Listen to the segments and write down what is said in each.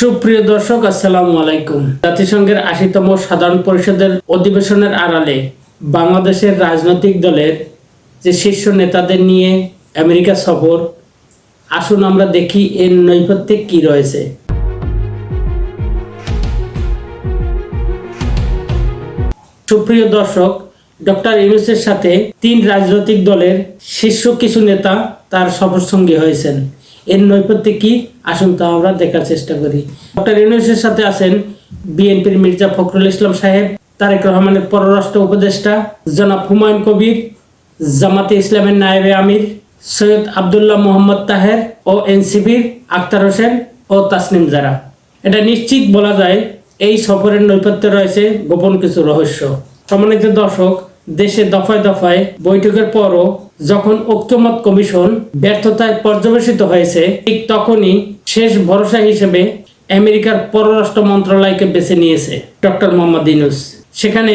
সুপ্রিয় দর্শক, আসসালামু আলাইকুম। জাতিসংঘের আশিতম সাধারণ পরিষদের অধিবেশনের আড়ালে বাংলাদেশের রাজনৈতিক দলের যে শীর্ষ নেতাদের নিয়ে আমেরিকা সফর, আসুন আমরা দেখি এর নৈপথ্যে কি রয়েছে। সুপ্রিয় দর্শক, ডক্টর ইউনুসের সাথে তিন রাজনৈতিক দলের শীর্ষ কিছু নেতা তার সফর সঙ্গী হয়েছেন। এর নৈপথ্যে কি? আসুন তা আমরা দেখার চেষ্টা করি। ডক্টর ইউনুসের সাথে আছেন বিএনপির মির্জা ফখরুল ইসলাম সাহেব, তারেক রহমানের পররাষ্ট্র উপদেষ্টা, জনাব হুমায়ুন কবির, জামাতে ইসলামের নায়েবে আমির, সৈয়দ আবদুল্লাহ মোহাম্মদ তাহের ও এনসিপির আক্তার হোসেন ও তাসনিম জারা। এটা নিশ্চিত বলা যায়, এই সফরের নৈপথ্যে রয়েছে গোপন কিছু রহস্য। সম্মানিত দর্শক দেশে দফায় দফায় বৈঠকের পরও যখন ঐক্যমত কমিশন ব্যর্থতায় পর্যবেসিত হয়েছে, ঠিক তখনই শেষ ভরসা হিসেবে আমেরিকার পররাষ্ট্র মন্ত্রণালয়কে বেছে নিয়েছে ডক্টর মোহাম্মদ ইনুস সেখানে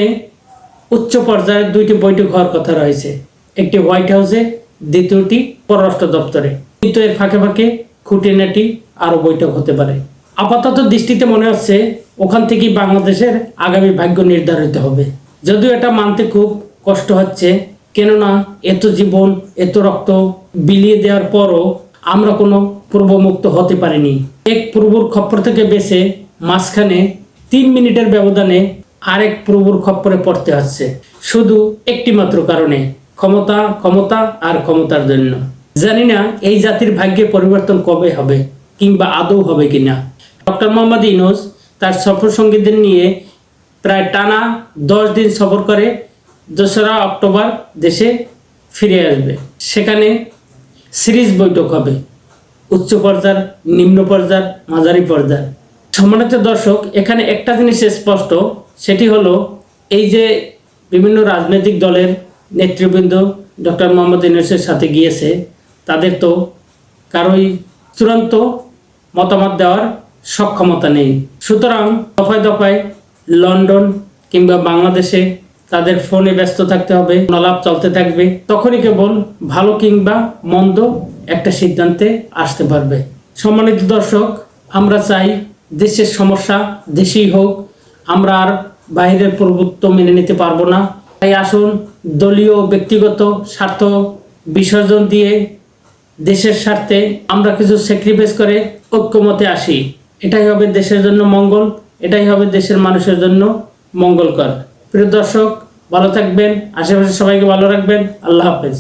উচ্চ পর্যায়ের দুইটি বৈঠক হওয়ার কথা রয়েছে। একটি হোয়াইট হাউসে, দ্বিতীয়টি পররাষ্ট্র দপ্তরে। কিন্তু এর ফাঁকে ফাঁকে খুঁটিনাটি আরও বৈঠক হতে পারে। আপাতত দৃষ্টিতে মনে হচ্ছে ওখান থেকেই বাংলাদেশের আগামী ভাগ্য নির্ধারিত হবে। যদিও এটা মানতে খুব কষ্ট হচ্ছে। কেননা এত জীবন, এত রক্ত বিলিয়ে দেওয়ার পরও আমরা কোনো পূর্বমুক্ত হতে পারিনি। এক পূর্বর খপ্পর থেকে বেছে মাঝখানে তিন মিনিটের ব্যবধানে আরেক প্রভুর খপ্পরে পড়তে হচ্ছে। শুধু একটি মাত্র কারণে, ক্ষমতা ক্ষমতা আর ক্ষমতার জন্য। জানি না এই জাতির ভাগ্যে পরিবর্তন কবে হবে কিংবা আদৌ হবে কিনা। ডক্টর মোহাম্মদ ইনোস তার সফর সঙ্গীদের নিয়ে প্রায় টানা দশ দিন সফর করে দোসরা অক্টোবর দেশে ফিরে আসবে। সেখানে সিরিজ বৈঠক হবে। উচ্চ পর্যায়ের, নিম্ন পর্যায়ের, মাঝারি পর্যায়ের। সম্মানিত দর্শক, এখানে একটা জিনিস স্পষ্ট, সেটি হলো এই যে বিভিন্ন রাজনৈতিক দলের নেতৃবৃন্দ ডক্টর মোহাম্মদ ইউনুসের সাথে গিয়েছে, তাদের তো কারোই চূড়ান্ত মতামত দেওয়ার সক্ষমতা নেই। সুতরাং দফায় দফায় লন্ডন কিংবা বাংলাদেশে তাদের ফোনে ব্যস্ত থাকতে হবে, নলাপ চলতে থাকবে। তখনই কেবল ভালো কিংবা মন্দ একটা সিদ্ধান্তে আসতে পারবে। সম্মানিত দর্শক, আমরা চাই দেশের সমস্যা দেশেই হোক, আমরা আর বাইরের প্রভুত্ব মেনে নিতে পারব না। তাই আসুন, দলীয় ব্যক্তিগত স্বার্থ বিসর্জন দিয়ে দেশের স্বার্থে আমরা কিছু স্যাক্রিফাইস করে ঐক্যমতে আসি। এটাই হবে দেশের জন্য মঙ্গল, এটাই হবে দেশের মানুষের জন্য মঙ্গলকর। প্রিয় দর্শক ভালো থাকবেন আশেপাশে সবাইকে ভালো রাখবেন আল্লাহ হাফেজ।